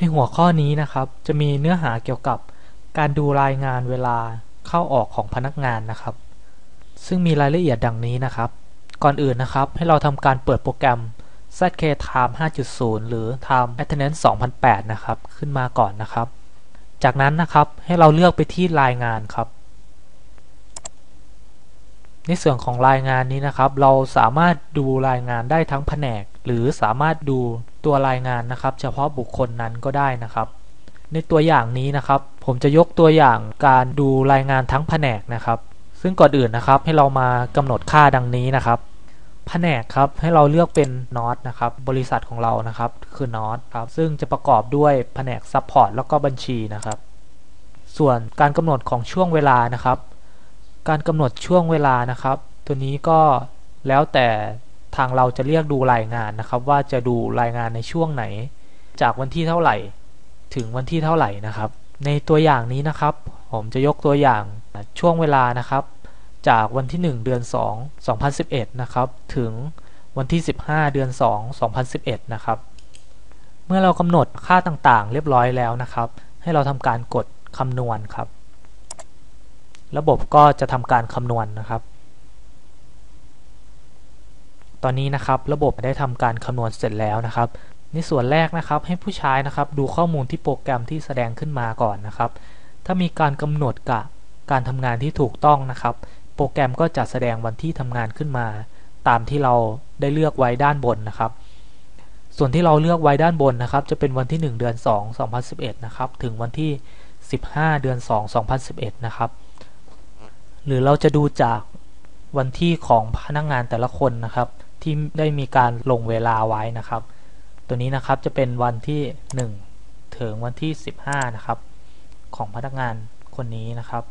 ในหัวข้อนี้นะครับ จะมีเนื้อหาเกี่ยวกับการดูรายงานเวลาเข้าออกของพนักงานนะครับ ซึ่งมีรายละเอียดดังนี้นะครับ ก่อนอื่นนะครับ ให้เราทำการเปิดโปรแกรม ZK Time 5.0 หรือ Time Attendance 2008 นะครับ ขึ้นมาก่อนนะครับ จากนั้นนะครับให้เราเลือกไปที่รายงานครับ ในส่วนของรายงานนี้นะครับ เราสามารถดูรายงานได้ทั้งแผนก หรือสามารถดู ตัวรายงานนะครับ เฉพาะบุคคลนั้นก็ได้นะครับ ในตัวอย่างนี้นะครับ ผมจะยกตัวอย่างการดูรายงานทั้งแผนกนะครับ ซึ่งก่อนอื่นนะครับ ให้เรามากำหนดค่าดังนี้นะครับ แผนกครับให้เราเลือกเป็นนอตนะครับ บริษัทของเรานะครับ คือนอตครับ ซึ่งจะประกอบด้วยแผนกซัพพอร์ตแล้วก็บัญชีนะครับ ส่วนการกำหนดของช่วงเวลานะครับ การกำหนดช่วงเวลานะครับ ตัวนี้ก็แล้วแต่างเราจะเรียกดูรายงานนะครับ ว่าจะดูรายงานในช่วงไหน จากวันที่เท่าไหร่ ถึงวันที่เท่าไหร่นะครับ ในตัวอย่างนี้นะครับ ผมจะยกตัวอย่างช่วงเวลานะครับ จากวันที่ 1 เดือน 2 2011 นะครับ ถึงวันที่ 15 เดือน 2 2011 นะครับ เมื่อเรากำหนดค่าต่างๆ เรียบร้อยแล้วนะครับ ให้เราทำการกดคำนวณครับ ระบบก็จะทำการคำนวณนะครับ ตอนนี้นะครับระบบได้ทำการคำนวณเสร็จแล้วนะครับ ในส่วนแรกนะครับให้ผู้ใช้นะครับดูข้อมูลที่โปรแกรมที่แสดงขึ้นมาก่อนนะครับ ถ้ามีการกำหนดกะการทำงานที่ถูกต้องนะครับ โปรแกรมก็จะแสดงวันที่ทำงานขึ้นมา ตามที่เราได้เลือกไว้ด้านบนนะครับ ส่วนที่เราเลือกไว้ด้านบนนะครับ จะเป็นวันที่ 1 เดือน 2 2011 นะครับ ถึงวันที่ 15 เดือน 2 2011 นะครับ หรือเราจะดูจากวันที่ของพนักงงานแต่ละคนนะครับ ที่ได้มีการลงเวลาไว้นะครับ ตัวนี้นะครับจะเป็นวันที่ 1 ถึงวันที่ 15 นะครับ ของพนักงานคนนี้นะครับ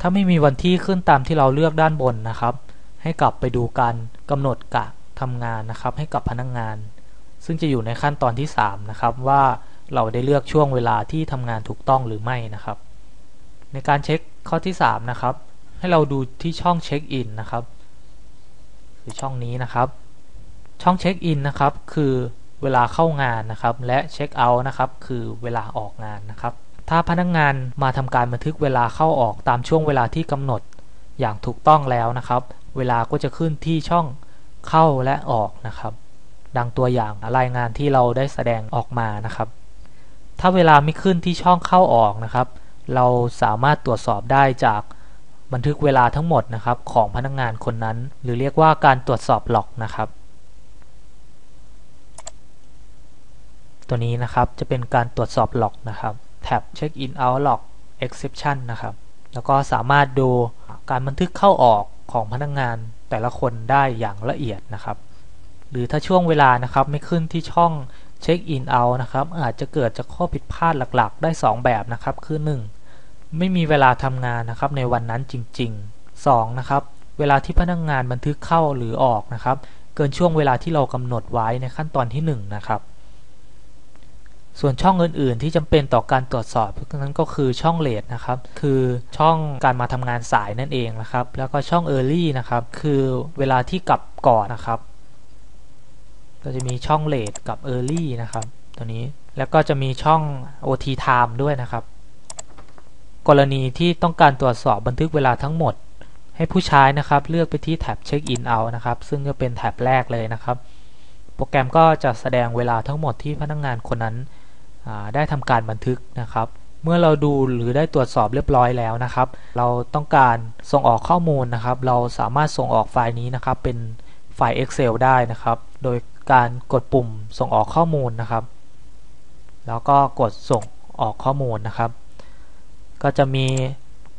ถ้าไม่มีวันที่ขึ้นตามที่เราเลือกด้านบนนะครับ ให้กลับไปดูการกำหนดกะทำงานนะครับ ให้กับพนักงาน ซึ่งจะอยู่ในขั้นตอนที่ 3 นะครับว่าเราได้เลือกช่วงเวลาที่ทำงานถูกต้องหรือไม่นะครับ ในการเช็คข้อที่ 3 นะครับ ให้เราดูที่ช่องเช็คอินนะครับ คือช่องนี้นะครับ ช่องเช็คอินนะครับ คือเวลาเข้างานนะครับ และเช็คเอาท์นะครับ คือเวลาออกงานนะครับ ถ้าพนักงงานมาทำการบันทึกเวลาเข้าออกตามช่วงเวลาที่กำหนดอย่างถูกต้องแล้วนะครับ เวลาก็จะขึ้นที่ช่องเข้าและออกนะครับ ดังตัวอย่างรายงานที่เราได้แสดงออกมานะครับ ถ้าเวลาไม่ขึ้นที่ช่องเข้าออกนะครับ เราสามารถตรวจสอบได้จาก บันทึกเวลาทั้งหมดนะครับของพนักงงานคนนั้น หรือเรียกว่าการตรวจสอบหลอกนะครับ ตัวนี้นะครับจะเป็นการตรวจสอบหลอกนะครับแท็บ Check in out log exception นะครับแล้วก็สามารถดูการบันทึกเข้าออกของพนักงงานแต่ละคนได้อย่างละเอียดนะครับ หรือถ้าช่วงเวลานะครับไม่ขึ้นที่ช่อง Check in out นะครับอาจจะเกิดจากข้อผิดพลาดหลักๆ ได้ 2 แบบนะครับคือ 1. ไม่มีเวลาทำงานนะครับในวันนั้นจริงๆ 2. นะครับเวลาที่พนักงงานบันทึกเข้าหรือออกนะครับ เกินช่วงเวลาที่เรากำหนดไว้ในขั้นตอนที่ 1 นะครับ ส่วนช่องอื่น ๆ ที่จำเป็นต่อการตรวจสอบนั้นก็คือช่องเลทนะครับ คือช่องการมาทำงานสายนั่นเองนะครับ แล้วก็ช่อง Early นะครับ คือเวลาที่กลับก่อนนะครับก็จะมีช่องเลทกับ Early นะครับ ตัวนี้แล้วก็จะมีช่อง OT Time ด้วยนะครับ กรณีที่ต้องการตรวจสอบบันทึกเวลาทั้งหมด ให้ผู้ใช้นะครับ เลือกไปที่แท็บ Check in out นะครับ ซึ่งจะเป็นแท็บแรกเลยนะครับ โปรแกรมก็จะแสดงเวลาทั้งหมดที่พนักงงานคนนั้นได้ทำการบันทึกนะครับ เมื่อเราดูหรือได้ตรวจสอบเรียบร้อยแล้วนะครับ เราต้องการส่งออกข้อมูลนะครับ เราสามารถส่งออกไฟล์นี้นะครับ เป็นไฟล์ Excel ได้นะครับ โดยการกดปุ่มส่งออกข้อมูลนะครับ แล้วก็กดส่งออกข้อมูลนะครับ ก็จะมี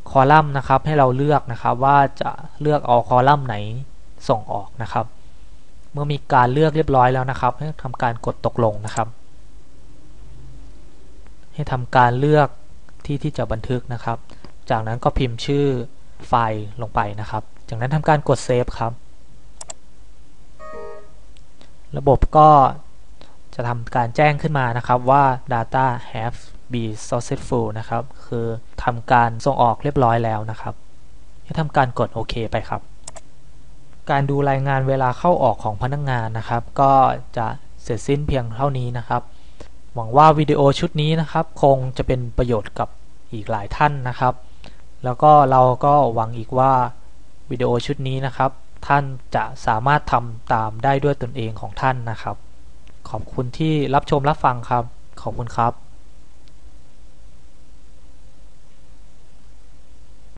คอลัมน์นะครับให้เราเลือกนะครับว่าจะเลือกเอาคอลัมน์ไหนส่งออกนะครับ เมื่อมีการเลือกเรียบร้อยแล้วนะครับ ให้ทำการกดตกลงนะครับ ให้ทำการเลือกที่ที่จะบันทึกนะครับ จากนั้นก็พิมพ์ชื่อไฟล์ลงไปนะครับ จากนั้นทำการกดเซฟครับ ระบบก็จะทำการแจ้งขึ้นมานะครับว่า data have be successful นะครับ คือทำการส่งออกเรียบร้อยแล้วนะครับให้ทำการกดโอเคไปครับ การดูรายงานเวลาเข้าออกของพนักงงานนะครับ ก็จะเสร็จสิ้นเพียงเท่านี้นะครับ หวังว่าวิดีโอชุดนี้นะครับ คงจะเป็นประโยชน์กับอีกหลายท่านนะครับ แล้วก็เราก็หวังอีกว่าวิดีโอชุดนี้นะครับ ท่านจะสามารถทำตามได้ด้วยตนเองของท่านนะครับ ขอบคุณที่รับชมรับฟังครับ ขอบคุณครับ